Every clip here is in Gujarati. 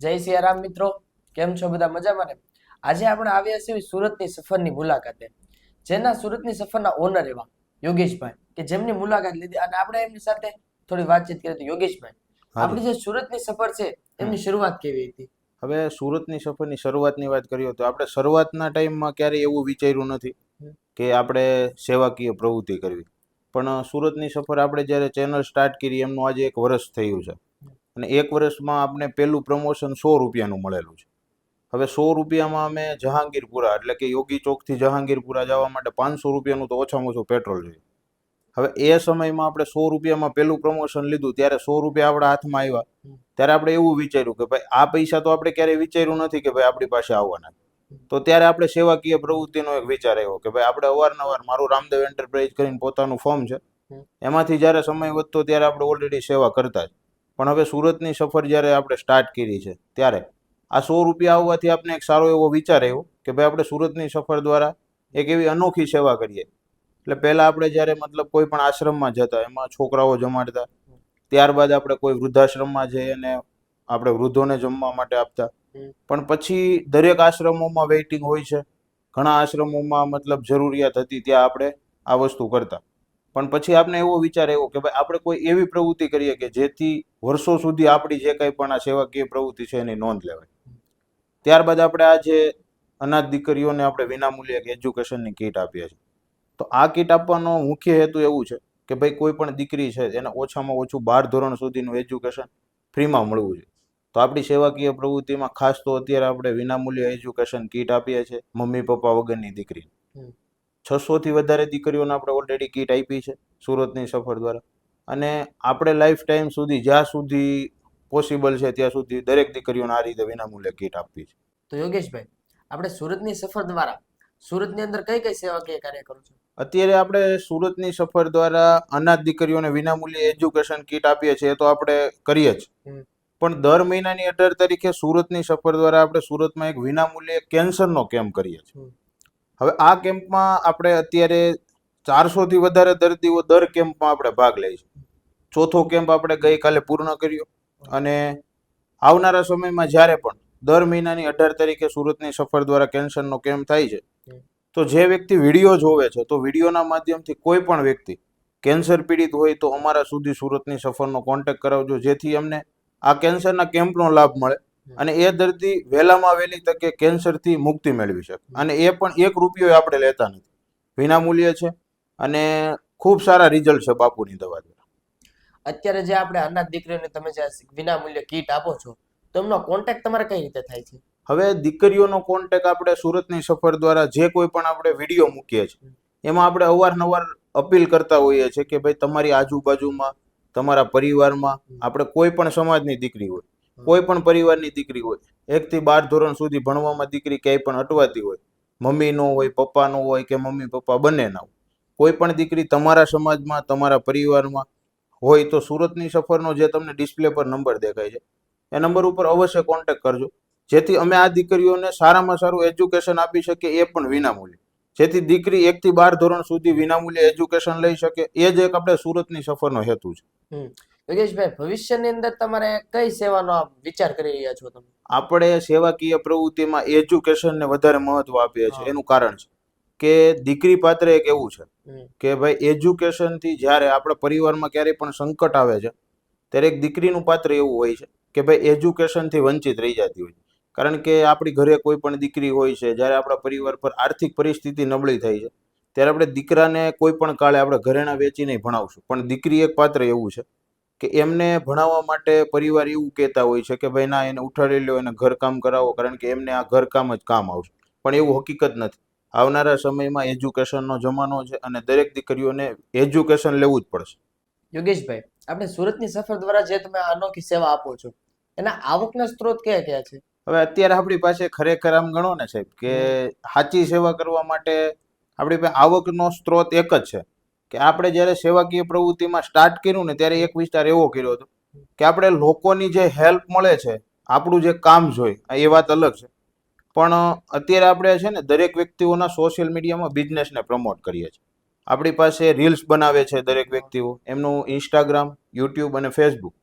જય સિયારામ મિત્રો. કેમ છો બધા મજામાં ને? આજે આપણે આવ્યા છીએ સુરતની સફરની મુલાકાતે. જેના સુરતની સફરના ઓનર એવા યોગેશભાઈ કે જેમની મુલાકાત લીધી અને આપણે એમની સાથે થોડી વાતચીત કરી હતી. યોગેશભાઈ આપણી જે સુરતની સફર છે એમની શરૂઆત કેવી હતી? હવે સુરતની સફરની શરૂઆતની વાત કરીએ તો આપણે શરૂઆતના ટાઈમમાં ક્યારેય એવું વિચાર્યું નથી કે આપણે સેવાકીય પ્રવૃત્તિ કરવી. પણ સુરતની સફર આપણે જ્યારે ચેનલ સ્ટાર્ટ કરી એમનું આજે એક વર્ષ થયું છે. અને એક વર્ષમાં આપને પહેલું પ્રમોશન સો રૂપિયાનું મળેલું છે. હવે સો રૂપિયામાં અમે જહાંગીરપુરા એટલે કે યોગી ચોકથી જહાંગીરપુરા જવા માટે પાંચસો રૂપિયાનું તો ઓછામાં ઓછું પેટ્રોલ જોઈએ. હવે એ સમયમાં આપણે સો રૂપિયામાં પહેલું પ્રમોશન લીધું ત્યારે સો રૂપિયા આપણા હાથમાં આવ્યા. ત્યારે આપણે એવું વિચાર્યું કે ભાઈ આ પૈસા તો આપણે ક્યારેય વિચાર્યું નથી કે ભાઈ આપણી પાસે આવવાના. તો ત્યારે આપણે સેવાકીય પ્રવૃત્તિનો એક વિચાર આવ્યો કે ભાઈ આપણે અવારનવાર મારું રામદેવ એન્ટરપ્રાઇઝ કરીને પોતાનું ફોર્મ છે. એમાંથી જ્યારે સમય વધતો ત્યારે આપણે ઓલરેડી સેવા કરતા જ. પણ હવે સુરતની સફર જ્યારે આપણે સ્ટાર્ટ કરી છે ત્યારે આ સો રૂપિયા આવવાથી આપણે એક સારો એવો વિચાર આવ્યો કે ભાઈ આપણે સુરતની સફર દ્વારા એક એવી અનોખી સેવા કરીએ. એટલે પહેલાં આપણે જ્યારે મતલબ કોઈ પણ આશ્રમમાં જતા એમાં છોકરાઓ જમાડતા ત્યારબાદ આપણે કોઈ વૃદ્ધાશ્રમમાં જઈએ અને આપણે વૃદ્ધોને જમવા માટે આપતા. પણ પછી દરેક આશ્રમોમાં વેઇટિંગ હોય છે. ઘણા આશ્રમોમાં મતલબ જરૂરિયાત હતી ત્યાં આપણે આ વસ્તુ કરતા. પણ પછી આપણે એવો વિચાર એવો કે ભાઈ, આપણે કોઈ એવી પ્રવૃત્તિ કરીએ કે જેથી વર્ષો સુધી આપણી જે કંઈ પણ આ સેવાકીય પ્રવૃત્તિ છે એની નોંધ લેવાય. ત્યારબાદ આપણે આ જે અનાથ દીકરીઓને આપણે વિનામૂલ્યે એક એજ્યુકેશનની કીટ આપીએ છીએ. તો આ કીટ આપવાનો મુખ્ય હેતુ એવું છે કે ભાઈ, કોઈ પણ દીકરી છે એને ઓછામાં ઓછું બાર ધોરણ સુધીનું એજ્યુકેશન ફ્રીમાં મળવું જોઈએ. તો આપણી સેવાકીય પ્રવૃત્તિમાં ખાસ તો અત્યારે આપણે વિનામૂલ્ય એજ્યુકેશન કીટ આપીએ છીએ મમ્મી પપ્પા વગરની દીકરી છસો થી વધારે દીકરીઓને આપણે ઓલરેડી કીટ આપી છે સુરતની સફર દ્વારા. અને આપણે લાઈફ ટાઈમ સુધી જ્યાં સુધી પોસિબલ છે ત્યાં સુધી દરેક દીકરીઓને આ રીતે વિનામૂલ્યે કીટ આપવી છે. તો યોગેશભાઈ આપણે સુરતની સફર દ્વારા સુરતની અંદર કઈ કઈ સેવાકીય કાર્ય કરો છો? અત્યારે આપણે સુરતની સફર દ્વારા અનાથ દીકરીઓને વિનામૂલ્યે એજ્યુકેશન કીટ આપીએ છીએ તો આપણે કરીએ જ. પણ દર મહિનાની અઢાર તારીખે સુરતની સફર દ્વારા આપણે સુરતમાં એક વિનામૂલ્યે કેન્સરનો કેમ્પ કરીએ છીએ. હવે આ કેમ્પમાં આપણે અત્યારે ચારસો થી વધારે દર્દીઓ દર કેમ્પમાં આપણે ભાગ લે છે. ચોથો કેમ્પ આપણે ગઈકાલે પૂર્ણ કર્યો અને આવનારા સમયમાં જ્યારે પણ દર મહિનાની અઢાર તારીખે સુરતની સફર દ્વારા કેન્સરનો કેમ્પ થાય છે, તો જે વ્યક્તિ વીડિયો જોવે છે, તો વિડીયોના માધ્યમથી કોઈ પણ વ્યક્તિ કેન્સર પીડિત હોય તો અમારા સુધી સુરતની સફરનો કોન્ટેક્ટ કરાવજો, જેથી અમને આ કેન્સરના કેમ્પનો લાભ મળે. અને એ દર્દી વહેલામાં વહેલી તકે કેન્સરથી મુક્તિ મેળવી શકે. અને એ પણ એક રૂપિયો આપણે લેતા નથી. વિનામૂલ્ય છે અને ખૂબ સારા રિઝલ્ટ છે બાપુની દવા દ્વારા. અત્યારે જે આપણે અનાથ દીકરીઓને તમે જે વિનામૂલ્ય કીટ આપો છો તો કોન્ટેક્ટ તમારે કઈ રીતે થાય છે? હવે દીકરીઓનો કોન્ટેક આપણે સુરતની સફર દ્વારા જે કોઈ પણ આપણે વીડિયો મૂકીએ છીએ એમાં આપણે અવારનવાર અપીલ કરતા હોઈએ છીએ કે ભાઈ તમારી આજુબાજુમાં તમારા પરિવારમાં આપણે કોઈ પણ સમાજની દીકરી હોય કોઈ પણ પરિવારની દીકરી હોય એકથી બાર ધોરણ સુધી ભણવામાં દીકરી ક્યાંય પણ અટવાતી હોય મમ્મી નો હોય પપ્પા નો હોય કે મમ્મી પપ્પા બંને ના હોય. કોઈ પણ દીકરી તમારા સમાજમાં તમારા પરિવારમાં હોય તો સુરતની સફરનો જે તમને ડિસ્પ્લે પર નંબર દેખાય છે એ નંબર ઉપર અવશ્ય કોન્ટેક્ટ કરજો. જેથી અમે આ દીકરીઓને સારામાં સારું એજ્યુકેશન આપી શકીએ એ પણ વિનામૂલ્યે. જેથી દીકરી એકથી બાર ધોરણ સુધી વિનામૂલ્યે એજ્યુકેશન લઈ શકે એ જ એક આપણે સુરતની સફરનો હેતુ છે. યોગેશભાઈ ભવિષ્યની અંદર તમારે કઈ સેવાનો વિચાર કરી રહ્યા છો તમે? આપણે સેવાકીય પ્રવૃત્તિમાં એજ્યુકેશનને વધારે મહત્વ આપીએ છીએ. એનું કારણ છે કે દીકરી પાત્ર એક એવું છે કે ભાઈ એજ્યુકેશનથી જ્યારે આપણા પરિવારમાં ક્યારેય પણ સંકટ આવે છે ત્યારે એક દીકરીનું પાત્ર એવું હોય છે કે ભાઈ એજ્યુકેશનથી વંચિત રહી જતી હોય કારણ કે આપણી ઘરે કોઈ પણ દીકરી હોય છે જ્યારે આપણા પરિવાર પર આર્થિક પરિસ્થિતિ નબળી થઈ છે ત્યારે આપણે દીકરાને કોઈ પણ કાળે આપણે ઘરેણા વેચીને ભણાવશું. પણ દીકરી એક પાત્ર એવું છે કે એમને ભણાવવા માટે પરિવાર એવું કહેતા હોય છે કે ભાઈ ના એને ઉઠાડી લો એને ઘરકામ કરાવો કારણ કે એમને આ ઘરકામ જ કામ આવશે. પણ એવું હકીકત નથી. આવનારા સમયમાં એજ્યુકેશનનો જમાનો છે અને દરેક દીકરીઓને એજ્યુકેશન લેવું જ પડશે. યોગેશભાઈ આપણે સુરતની સફર દ્વારા જે તમે અનોખી સેવા આપો છો એના આવકના સ્ત્રોત કયા કયા છે? હવે અત્યારે આપણી પાસે ખરેખર આમ ગણો ને સાહેબ કે સાચી સેવા કરવા માટે આપણી પાસે આવકનો સ્ત્રોત એક જ છે. કે આપણે જ્યારે સેવાકીય પ્રવૃત્તિમાં સ્ટાર્ટ કર્યું ને ત્યારે એક વિસ્તાર એવો કર્યો હતો કે આપણે લોકોની જે હેલ્પ મળે છે, આપણું જે કામ જોઈ એ વાત અલગ છે. પણ અત્યારે આપણે છે ને દરેક વ્યક્તિઓના સોશિયલ મીડિયામાં બિઝનેસને પ્રમોટ કરીએ છીએ. આપણી પાસે રીલ્સ બનાવે છે દરેક વ્યક્તિઓ, એમનું ઇન્સ્ટાગ્રામ યુટ્યુબ અને ફેસબુક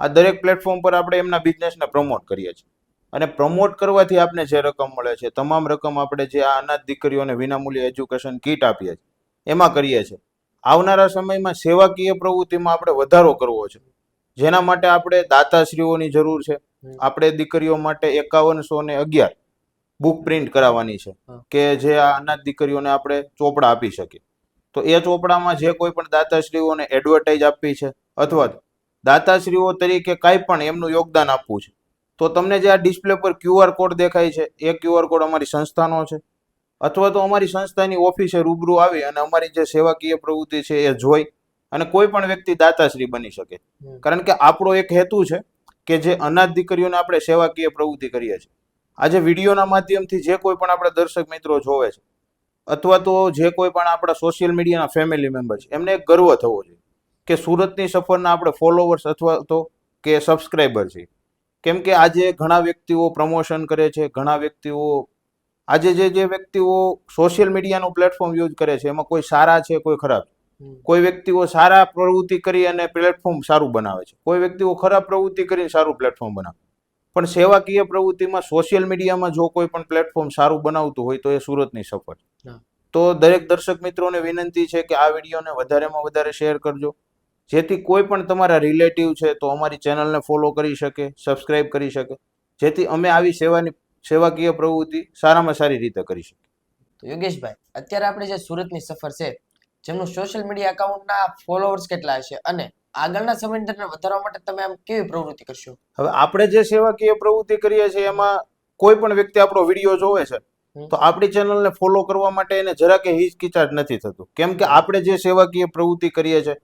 આ દરેક પ્લેટફોર્મ પર આપણે એમના બિઝનેસને પ્રમોટ કરીએ છીએ. અને પ્રમોટ કરવાથી આપને જે રકમ મળે છે, તમામ રકમ આપણે જે આ અનાથ દીકરીઓને વિનામૂલ્ય એજ્યુકેશન કીટ આપીએ છીએ, એમાં કરીએ છીએ. આવનારા સમયમાં સેવાકીય પ્રવૃત્તિમાં આપણે વધારો કરવો છે. જેના માટે આપણે દાતાશ્રીઓની જરૂર છે. આપણે દીકરીઓ માટે એકાવનસો ને અગિયાર બુક પ્રિન્ટ કરાવવાની છે કે જે આ અનાથ દીકરીઓને આપણે ચોપડા આપી શકીએ. તો એ ચોપડામાં જે કોઈ પણ દાતાશ્રીઓને એડવર્ટાઇઝ આપવી છે અથવા તો દાતાશ્રીઓ તરીકે કાંઈ પણ એમનું યોગદાન આપવું છે. તો તમને જે આ ડિસ્પ્લે પર ક્યુઆર કોડ દેખાય છે એ ક્યુઆર કોડ અમારી સંસ્થાનો છે. અથવા તો અમારી સંસ્થાની ઓફિસે રૂબરૂ આવી અને અમારી જે સેવાકીય પ્રવૃત્તિ છે એ જોઈ અને કોઈ પણ વ્યક્તિ દાતાશ્રી બની શકે. કારણ કે આપણો એક હેતુ છે કે જે અનાથ દીકરીઓને આપણે સેવાકીય પ્રવૃત્તિ કરીએ છીએ. આજે વિડીયોના માધ્યમથી જે કોઈ પણ આપણા દર્શક મિત્રો જોવે છે અથવા તો જે કોઈ પણ આપણા સોશિયલ મીડિયાના ફેમિલી મેમ્બર છે એમને એક ગર્વ થવો જોઈએ કે સુરતની સફરના આપણે ફોલોવર્સ અથવા તો કે સબસ્ક્રાઈબર છે કેમ કે આજે ઘણા વ્યક્તિઓ પ્રમોશન કરે છે ઘણા વ્યક્તિઓ આજે જે જે વ્યક્તિઓ સોશિયલ મીડિયાનું પ્લેટફોર્મ યુઝ કરે છે એમાં કોઈ સારા છે કોઈ ખરાબ કોઈ વ્યક્તિઓ સારા પ્રવૃત્તિ કરી અને પ્લેટફોર્મ સારું બનાવે છે. કોઈ વ્યક્તિઓ ખરાબ પ્રવૃત્તિ કરીને સારું પ્લેટફોર્મ બનાવે. પણ સેવાકીય પ્રવૃત્તિમાં સોશિયલ મીડિયામાં જો કોઈ પણ પ્લેટફોર્મ સારું બનાવતું હોય તો એ સુરતની સફળ. તો દરેક દર્શક મિત્રોને વિનંતી છે કે આ વિડીયોને વધારેમાં વધારે શેર કરજો. જેથી કોઈ પણ તમારા રિલેટિવ છે તો અમારી ચેનલને ફોલો કરી શકે સબસ્ક્રાઇબ કરી શકે. જેથી અમે આવી સેવાની સેવાકીય પ્રવૃત્તિ સારામાં સારી રીતે કરી શકીએ તો યોગેશભાઈ અત્યારે આપણે જે સુરતની સફર છે જેમનું સોશિયલ મીડિયા એકાઉન્ટના ફોલોઅર્સ કેટલા હશે અને આગળના સમય દરમિયાન વધારવા માટે તમે આમ કેવી પ્રવૃત્તિ કરશો? હવે આપણે જે સેવાકીય પ્રવૃત્તિ કરીએ છીએ એમાં કોઈ પણ વ્યક્તિ આપણો વીડિયો જોવે છે તો આપણી ચેનલને ફોલો કરવા માટે એને જરા કે હિચકિચાટ નથી થતું. કેમ કે આપણે જે સેવાકીય પ્રવૃત્તિ કરીએ છીએ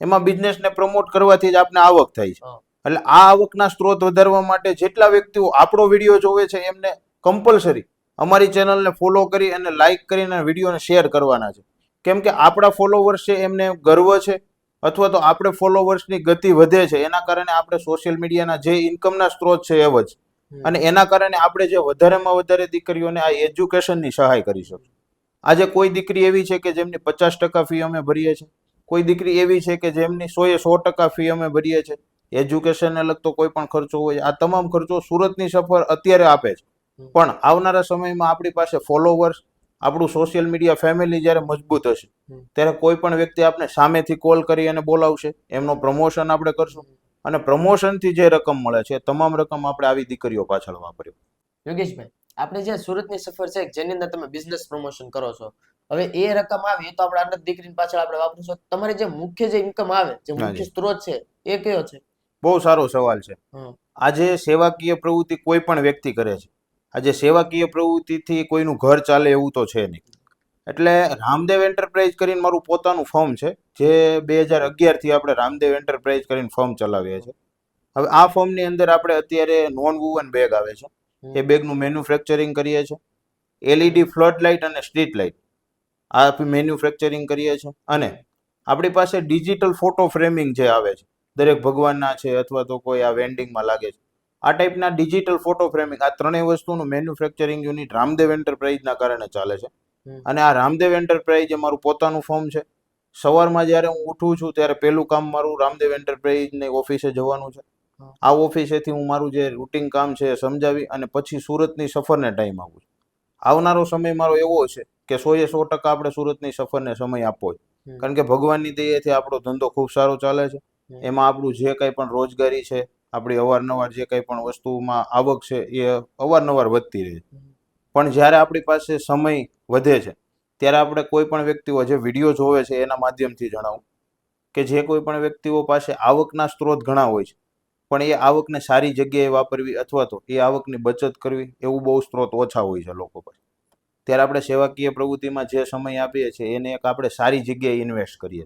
એમાં બિઝનેસને પ્રમોટ કરવાથી જ આપને આવક થાય છે. એટલે આ આવકના સ્ત્રોત વધારવા માટે જેટલા વ્યક્તિઓ આપણો વીડિયો જોવે છે એમને કમ્પલસરી અમારી ચેનલને ફોલો કરી અને લાઇક કરીને વિડીયોને શેર કરવાના છે. કેમ કે આપણા ફોલોવર્સ છે એમને ગર્વ છે અથવા તો આપણે ફોલોવર્સની ગતિ વધે છે એના કારણે આપણે સોશિયલ મીડિયાના જે ઇન્કમના સ્ત્રોત છે એ જ. અને એના કારણે આપણે જે વધારેમાં વધારે દીકરીઓને આ એજ્યુકેશનની સહાય કરી શકીએ આજે કોઈ દીકરી એવી છે કે જેમની પચાસ ટકા ફી અમે ભરીએ છીએ કોઈ દીકરી એવી છે કે જેમની સોએ સો ટકા ફી અમે ભરીએ છીએ એજ્યુકેશનને લગતો કોઈ પણ ખર્ચો હોય આ તમામ ખર્ચો સુરતની સફર અત્યારે આપે છે. પણ આવનારા સમયમાં આપણી પાસે ફોલોવર્સ આપણું સોશિયલ મીડિયા ફેમિલી જ્યારે મજબૂત હશે ત્યારે કોઈ પણ વ્યક્તિ આપણે સામેથી કોલ કરી અને બોલાવશે. એમનો પ્રમોશન આપણે કરશું. અને પ્રમોશનથી જે રકમ મળે છે તમામ રકમ આપણે આવી દીકરીઓ પાછળ વાપર્યો યોગેશભાઈ આપણે જે સુરતની સફર છે જેની અંદર તમે બિઝનેસ પ્રમોશન કરો છો હવે એ રકમ આવે એ તો આપણે અનંત દીકરીની પાછળ આપણે વાપરીશું. તમારે જે મુખ્ય જે ઇન્કમ આવે જે. મુખ્ય સ્ત્રોત છે એ કયો છે? બહુ સારો સવાલ છે. આજે સેવાકીય પ્રવૃત્તિ કોઈ પણ વ્યક્તિ કરે છે. આજે સેવાકીય પ્રવૃત્તિથી કોઈનું ઘર ચાલે એવું તો છે નહીં. એટલે રામદેવ એન્ટરપ્રાઇઝ કરીને મારું પોતાનું ફોર્મ છે જે બે હજાર અગિયારથી આપણે રામદેવ એન્ટરપ્રાઇઝ કરીને ફોર્મ ચલાવીએ છીએ. હવે આ ફોર્મની અંદર આપણે અત્યારે નોન વુવન બેગ આવે છે. એ બેગનું મેન્યુફેક્ચરિંગ કરીએ છીએ. એલઈડી ફ્લડ લાઇટ અને સ્ટ્રીટ લાઇટ. આ મેન્યુફેક્ચરિંગ કરીએ છીએ. અને આપણી પાસે ડિજિટલ ફોટો ફ્રેમિંગ જે આવે છે દરેક ભગવાનના છે અથવા તો કોઈ આ વેન્ડિંગમાં લાગે છે. આ ટાઈપના ડિજિટલ ફોટો ફ્રેમિંગ આ ત્રણેય વસ્તુનું મેન્યુફેક્ચરિંગ યુનિટ રામદેવ એન્ટરપ્રાઇઝના કારણે ચાલે છે. અને આ રામદેવ એન્ટરપ્રાઇઝ એ મારું પોતાનું ફોર્મ છે. સવારમાં જ્યારે હું ઉઠું છું ત્યારે પહેલું કામ મારું રામદેવ એન્ટરપ્રાઇઝની ઓફિસે જવાનું છે. આ ઓફિસેથી હું મારું જે રૂટિન કામ છે એ સમજાવી અને પછી સુરતની સફરને ટાઈમ આપું છું. આવનારો સમય મારો એવો છે કે સો એ સો ટકા આપણે સુરતની સફરને સમય આપવો છે. કારણ કે ભગવાનની દયાથી આપણો ધંધો ખૂબ સારો ચાલે છે. એમાં આપણું જે કંઈ પણ રોજગારી છે આપણી અવારનવાર જે કંઈ પણ વસ્તુમાં આવક છે એ અવારનવાર વધતી રહે છે. પણ જ્યારે આપણી પાસે સમય વધે છે ત્યારે આપણે કોઈ પણ વ્યક્તિઓ જે વીડિયો જોવે છે એના માધ્યમથી જણાવું કે જે કોઈ પણ વ્યક્તિઓ પાસે આવકના સ્ત્રોત ઘણા હોય છે પણ એ આવકને સારી જગ્યાએ વાપરવી અથવા તો એ આવકની બચત કરવી એવું બહુ સ્ત્રોત ઓછા હોય છે લોકો પાસે. ત્યારે આપણે સેવાકીય પ્રવૃત્તિમાં જે સમય આપીએ છીએ એને એક આપણે સારી જગ્યાએ ઇન્વેસ્ટ કરીએ.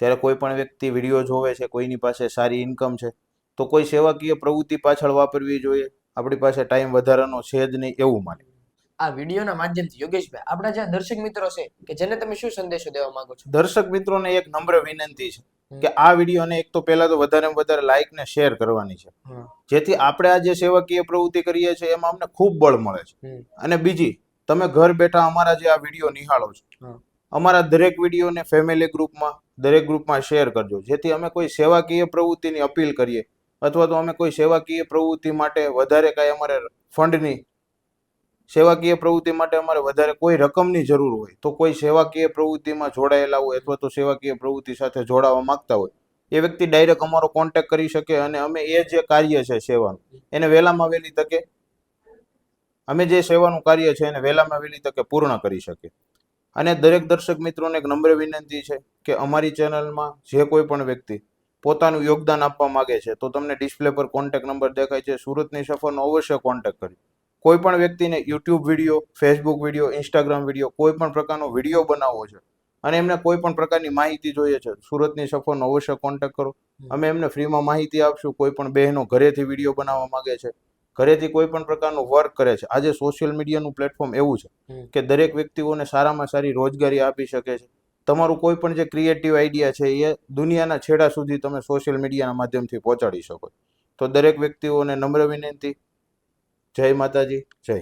ત્યારે કોઈ પણ વ્યક્તિ વીડિયો જોવે છે કોઈની પાસે સારી ઇન્કમ છે તો કોઈ સેવાકીય પ્રવૃત્તિ પાછળ વાપરવી જોઈએ. આપણી પાસે ટાઈમ વધારાનો છે જ નહીં એવું માને. આ વિડીયોના માધ્યમથી યોગેશભાઈ આપણા જે દર્શક મિત્રો છે કે જેને તમે શું સંદેશો દેવા માંગો છો? દર્શક મિત્રોને એક નમ્ર વિનંતી છે કે આ વિડીયોને એક તો પહેલા તો વધારે વધારે લાઈક ને શેર કરવાની છે. જેથી આપણે આ જે સેવાકીય પ્રવૃત્તિ કરીએ છીએ એમાં અમને ખૂબ બળ મળે છે. અને બીજી તમે ઘર બેઠા અમારા જે આ વીડિયો નિહાળો છો અમારા દરેક વિડીયોને ફેમિલી ગ્રુપમાં દરેક ગ્રુપમાં શેર કરજો. જેથી અમે કોઈ સેવાકીય પ્રવૃત્તિની અપીલ કરીએ અથવા તો અમે કોઈ સેવાકીય પ્રવૃત્તિ માટે વધારે કાંઈ અમારે ફંડની સેવાકીય પ્રવૃત્તિ માટે અમારે વધારે કોઈ રકમની જરૂર હોય, તો કોઈ સેવાકીય પ્રવૃત્તિમાં જોડાયેલા હોય અથવા તો સેવાકીય પ્રવૃત્તિ સાથે જોડાવા માંગતા હોય, એ વ્યક્તિ ડાયરેક્ટ અમારો કોન્ટેક્ટ કરી શકે અને અમે એ જે કાર્ય છે સેવાનું, એને વહેલામાં વહેલી તકે અમે જે સેવાનું કાર્ય છે એને વહેલામાં વહેલી તકે પૂર્ણ કરી શકીએ. અને દરેક દર્શક મિત્રોને એક નમ્ર વિનંતી છે કે અમારી ચેનલમાં જે કોઈ પણ વ્યક્તિ પોતાનું યોગદાન આપવા માગે છે તો તમને ડિસ્પ્લે પર કોન્ટેક્ટ નંબર દેખાય છે. સુરતની સફરનો અવશ્ય કોન્ટેક્ટ કરી. કોઈ પણ વ્યક્તિને YouTube video Facebook video Instagram video કોઈ પણ પ્રકારનો વીડિયો બનાવવો છે અને એમને કોઈ પણ પ્રકારની માહિતી જોઈએ છે સુરતની સફરનો અવશ્ય કોન્ટેક્ટ કરો. અમે એમને ફ્રીમાં માહિતી આપશું. કોઈ પણ બહેનો ઘરેથી વીડિયો બનાવવા માંગે છે ઘરેથી કોઈ પણ પ્રકારનું વર્ક કરે છે. આજે સોશિયલ મીડિયાનું પ્લેટફોર્મ એવું છે કે દરેક વ્યક્તિઓને સારામાં સારી રોજગારી આપી શકે છે. તમારું કોઈ પણ જે ક્રિએટિવ આઈડિયા છે એ દુનિયાના છેડા સુધી તમે સોશિયલ મીડિયાના માધ્યમથી પહોંચાડી શકો તો દરેક વ્યક્તિઓને નમ્ર વિનંતી. જય માતાજી, જય